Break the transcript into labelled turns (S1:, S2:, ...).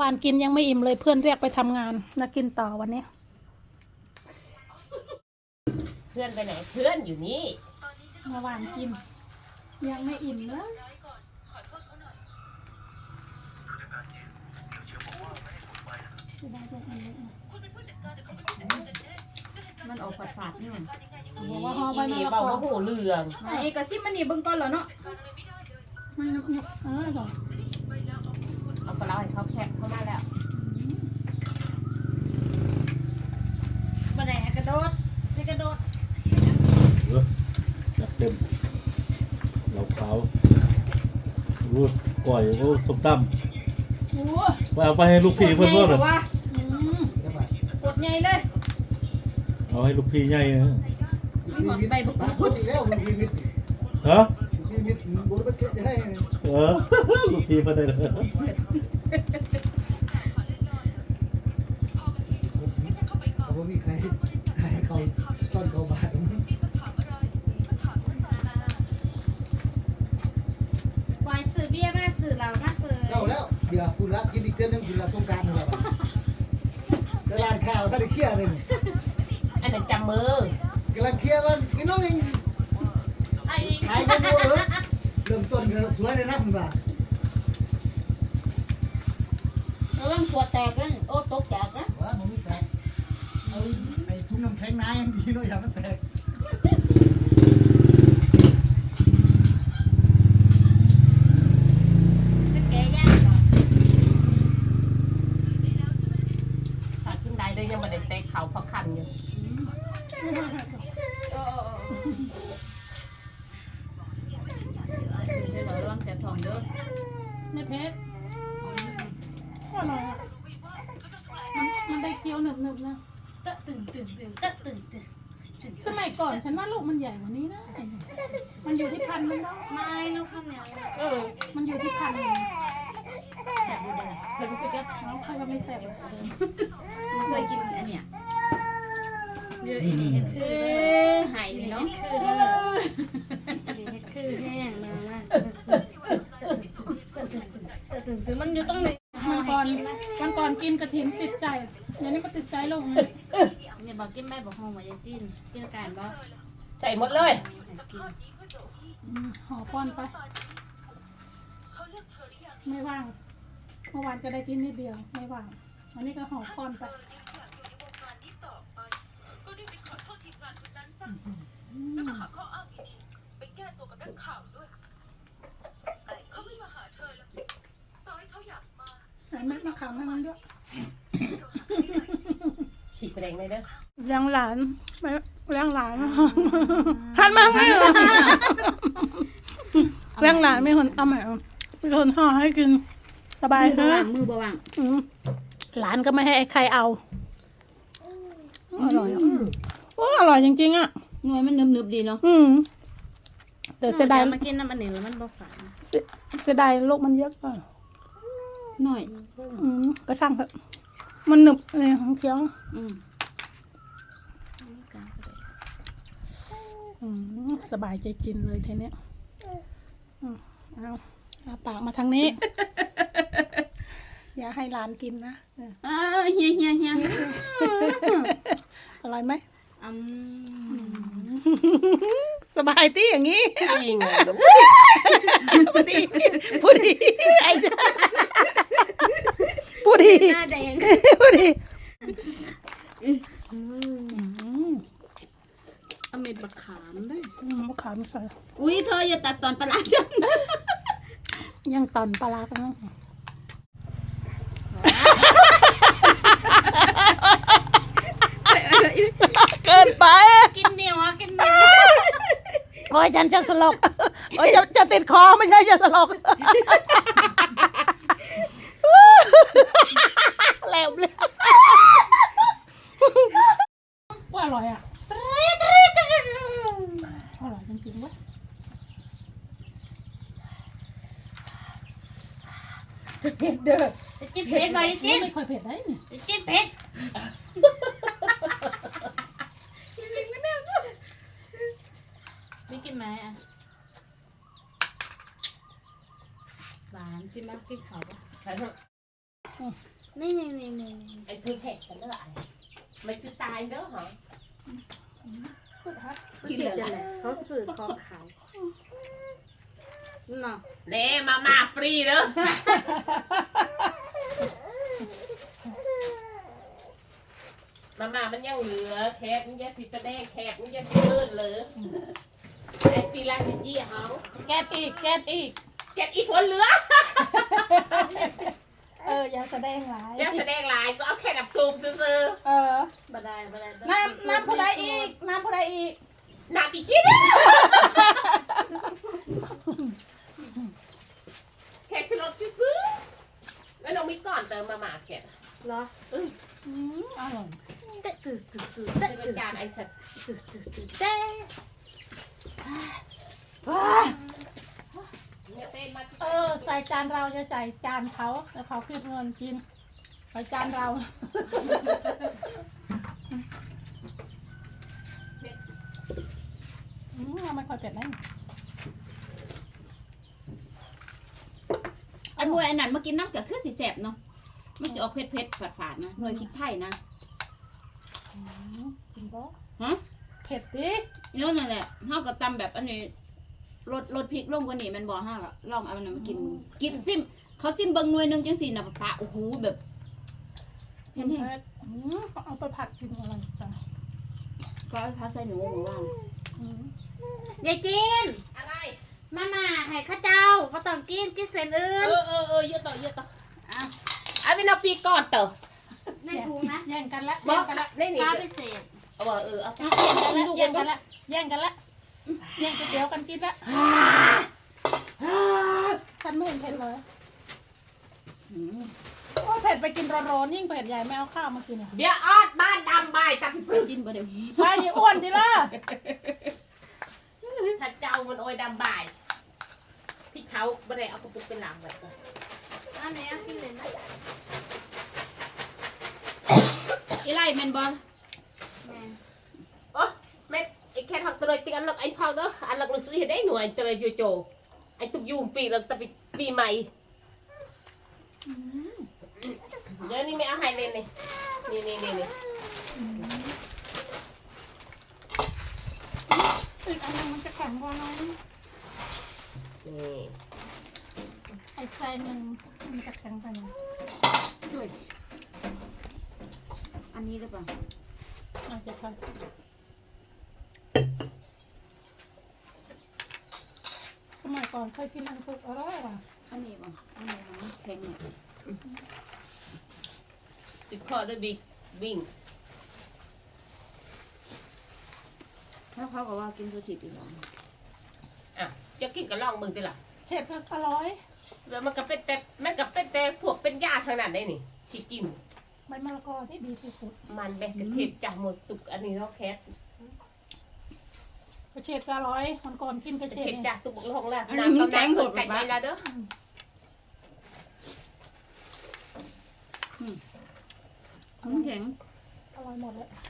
S1: วานกินยังไม่อิ่มเลยเพื่อนเรียกไปทำงานนะกินต่อวันนี้
S2: เพื่อนไปไหนเพื่อนอยู่นี่
S1: เมื่อวานกิน ยังไม่อิ่มเลย
S3: มันออกฝาดฝาดๆนี่มัน
S1: บอกว่าห่อใบมะ
S2: นี่
S1: ละ
S2: เบาก
S1: อ
S2: ว่าหูเหลือง
S3: ไอ้กระซิบมันนี่เบิ่งก่อนเหรอเนาะ
S1: ไม่นุกนุกเออสอง
S2: เอาปลาร้าให้เขาแคบเข้ามาแล้ว
S3: มาไหนกระโดดให้กระโดด
S4: เออจัดเต็มเราขาวรูดก่อยโอ้สมต
S1: โอ้ำ
S4: ไปเอาไปให้ลูกพี่เพื่อน
S3: ใหญ่
S4: เพื่อน
S3: กว่าว่า
S1: อืม
S3: กดใหญ่เลย
S4: เอาให้ลูกพี่ใหญ่นะ
S3: มีหอดใบบุก
S5: ปากพูดอีกแล้วคุณพีมิตร
S4: ฮะ
S5: คุณพีมิตรบุรุษเกจะได้ไง
S4: เออ ลูกพี่เพื่อนได้เลย
S5: เขาไม่มีใครใครให้เขาต้อนเขาบาด
S3: ว เดี๋
S5: ยวคุณละกินอีกเดือนนึงคุณละสงการนี่แหละกำลังข่าวถ้าได้เคลียร์เลย
S2: อันนั้นจำมือกำ
S5: ลังเคลียร์ว่ากินน้องเอง
S3: ไอ้
S5: ขายกันดูเออเริ่มต้นก็สวยเลยนะคุณว่า
S3: ระวังขวดแตกกันโอ้ตกจากนะ
S5: ว่ามันไม่แตกเอาไอ้ทุ่งน้ำแข็งน้ำยังดีเนาะอย่ามันแตก
S3: เด้อ
S1: ไม่เผ็ดอร่อยอะมันมันได้เคี้ยวหนึบหนึบๆนะ
S3: ตะตื่นตื่นตื่นตะตื่นตื่น
S1: สมัยก่อนฉันว่าลูกมันใหญ่กว่านี้นะ มันอยู่ที่พันธุ์มันเนาะ
S3: ไม่ลูกข้าวเหนียว
S2: เออ
S1: มันอยู่ที่พันธุ์มัน
S3: แสบดูเด้อ
S1: เพิ่นก็จะน้องเขาก็ไม่แซ่บหรอก
S3: มึงเคยกินอันเนี้ยเออหายนี่เนาะ
S6: คือแห้งนะว่า
S3: ถึงถึง มันอยู่ตรงไหน
S1: มันก่อนมันก่อนกินกระถินติดใจอย่างนี้มันติดใจลงเลย
S6: เนี่ยบอกกินไม่บอกห้องว่าจะจิ้นกินการบอก
S2: ใส่หมดเลย
S1: อืมห่อป้อนไปไม่ว่างเมื่อวานก็ได้กินนิดเดียวไม่ว่างวันนี้ก็ห่อป้อนไปอืมใส่เม็ดมะขา มให้มันด้วย
S2: ฉีกแรงเลยเด้อ
S1: เลี้ยงหลานไปเลี้ยงหลานหันมาไงเลี้ยงหลานไม่คนเอาใหม่เอาไม่คนห่อให้กินสบาย
S6: มือ
S1: เถ
S6: บวา
S1: อะ
S6: งมือบวาง
S1: อืมหลานก็ไม่ให้ใครเอา อร่อยอะโอ้อร่อยจริงๆอะ
S6: หน่วยมันนึบๆดีเนาะ
S1: อืม แต่เสียดาย
S6: มากินน้ำอันนี้แล้วมันบ่ฝาด
S1: เสียเสียดายลูกมันเยอะกว่า
S6: หน่อย
S1: อืมก็ช่างเถอะมันหนึบอะไรของเคี้ยว
S6: อืม
S1: อืมสบายใจกินเลยทีเนี้ยอืมเอาเอาปากมาทางนี้ อย่าให้หลานกินนะเออ
S6: อ้าวเฮียเฮียเฮีย
S1: อร่อยไหม
S6: อืม
S1: สบายที่อย่างนี้
S2: จริงอะ
S1: พูดดีพูดดีไอ้จ้า พูดดี
S6: หน้าแดง
S1: พูดดีอืม
S6: เอาเม็ดบักขามได้
S1: มะขามใส่
S6: อุ้ยเธออย่าตัดตอนปลาร้าฉัน
S1: ยังตอนปลาร้ากันนะเกินไป
S6: กินเหนียวอะกินเหนียว
S1: โอ้ยฉันจะสลบโอ้ยจะจะติดคอไม่ใช่จะสลบแหลมเลยว่าอร่อยอะอร่อยจริงๆเว้ย
S3: จะเผ็ดเด้อ
S6: จะจิ้มเผ็ดไหมจิ้ม
S1: ไม่ค่อยเผ็ดได้เนี่ย
S6: จะจิ้มเผ็ดไม่กินไหมอะหวานกินมากกินขาวปะ
S2: ใส่เถอะ
S6: นี่นี่นี่นี่
S2: ไอ้คือเผ็ดกันเด้อไอ้มันคือตายเด้อเหรอ
S6: กินเลยเขาสื่อของขายเนาะ
S2: เน่มามาฟรีเด้อมามามันยังเหลือแคบมันยังสิแสดงแคบมันยังสิเลื่อนเลยไอ้ซีลาจิจี้เฮา
S1: แกดอีกแกดอีก
S2: แคบอีกคนเหลือ
S1: เอออย่าแสดงหลาย
S2: ยังแสดงหลายก็เอาแค่ดับซูมซื่อ
S1: เออ
S6: บ่ได้บ่ได้
S1: น้ำน้ำผู้ใดอีกน้ำผู้ใดอีก
S2: ๆหนักอีกชิ้น แขกสลบซื้อๆแล้วน้องมีก่อนเติมมาหมาแขก
S6: เหรอ
S1: อืมอร่อย
S6: เต๊ะตึ๊ดตึ๊ดตึ๊ด
S2: เป็
S6: เต๊ะ
S2: น
S6: ตึ๊ด
S2: จานไอสัตว์
S6: ตึ๊ดตึ๊ดตึ๊ดเต๊ะ
S2: เนี่ยเต้นมา
S1: เออ ใส่จานเราจะจ่ายจานเขาแล้วเขาคิดเงินกินใส่จานเรา อืมเอาไม่ค่อยเผ็ดนะ
S7: อันมวยอันนั้นมากินน้ำกับคือสีแสบเนาะมันสิออกเผ็ดเผ็ดฝาดฝาดๆนะหน่วยพริกไทยนะ
S1: อืมกินก็
S7: ฮะ
S1: เผ็ดดิ
S7: นี่นั่นแหละเฮาก็ตำแบบอันนี้ลดลดพริกลงกว่านี้แมันบ่ฮะก็ลองเอาอันนั้นมากินกินซิมเขาซิมเบิ่งหน่วยหนึงจังซี่น่ะปะโอ้โหแบบเห็น
S1: เผ็
S7: เห็น
S1: ดอืมเอาไปผัดกินอะไรกัน
S7: ก็เอาพัดใส่หนูหมูว่าง
S1: อืม
S6: ยายจีน
S2: อะไร
S6: มามาให้ข้าเจ้าบ่ต้องกินกินเส้นอื่
S2: เอนอเออเออเยอะต่อเยอะต่อ
S6: อะ
S2: เอาเป็นเอาปีก่อนเต๋อ
S6: ในถุงนะ
S1: แย่งกันละ
S2: บอ
S1: แย่
S2: ก
S1: งกันละ
S2: นี่นี่
S6: ปลาพิเศษ
S2: เอาว่าเออเอา
S1: แย่งกันละแย่งกันละแย่งก๋วยเตี๋ยวกันกินละฉันไม่เห็นเผ็ดเลย
S7: อืม
S1: โอ้ยเผ็ดไปกินร้อนๆยิ่งเผ็ดใหญ่ไม่เอาข้าวมากินอะ
S2: เดี๋ยวออดบ้านดำใบายตัด
S7: ไปกินบ่ได้
S1: ไปดิอ้วนดิล่ะ
S2: ถ้าเจ้ามันโอยดำใบาย พี่เขาไม่ได้เอากระปุกเป็นหลังแบบนั้น
S6: อันนี้เอากินเลยนะ
S7: อีไล่แม่นบ่
S6: แม่น
S2: โอ้แม่ไอ้แค่ทางตะเลยติงอันลักไอ้พอเด้ออันลักหนังสือเห็นได้หน่วยตะเลยโจโจไอ้ตุกยูมปีแล้วตะปีปีใหม่เดี๋ยวนี้ไม่เอาให้เลยนี่นี่นี่นี่
S1: อีกอันนึงมันจะแข็งกว่าน้อย
S2: นี่
S1: ไอ้ไส้หนึ่งมันจะแข็งไปหน่อย
S7: ช่วยอันนี้ได้ป่ะ
S1: อาจจะทำสมัยก่อนเคยกินน้ำซุปอร่อยว่ะ
S7: อันนี้ป่ะอันนี้มันแข็งเนี่ย
S2: ติดคอด้วยบิ๊กวิ่ง
S7: ถ้าเขาก็ว่ากินซูชิอีกแล้ว
S2: อะจะกินกับลองมึงติล่ะ
S1: เชฟก็อร่อย
S2: แล้วมันก็เป็นแต่มันก็เป็นแต่พวกเป็นยาทางนั้นได้นี่ที่กิน
S1: ใบมะละกอที่ดีที่สุด
S2: มันแบกกระเทศจากหมดตุกอันนี้เราแคส
S1: กระเชดก็อร่อยมันก่อนกินกระ
S2: ก
S1: เช
S2: ระ
S1: ด
S2: เทศ
S1: เนี่ย
S2: จากตุกลงแล้ว
S7: อันนี้มันแกงบด
S2: ไก่
S7: ปะ
S2: ไว้แล้วเด้อ
S7: มันแข็ง
S1: อร่อยหมดเลย
S7: อ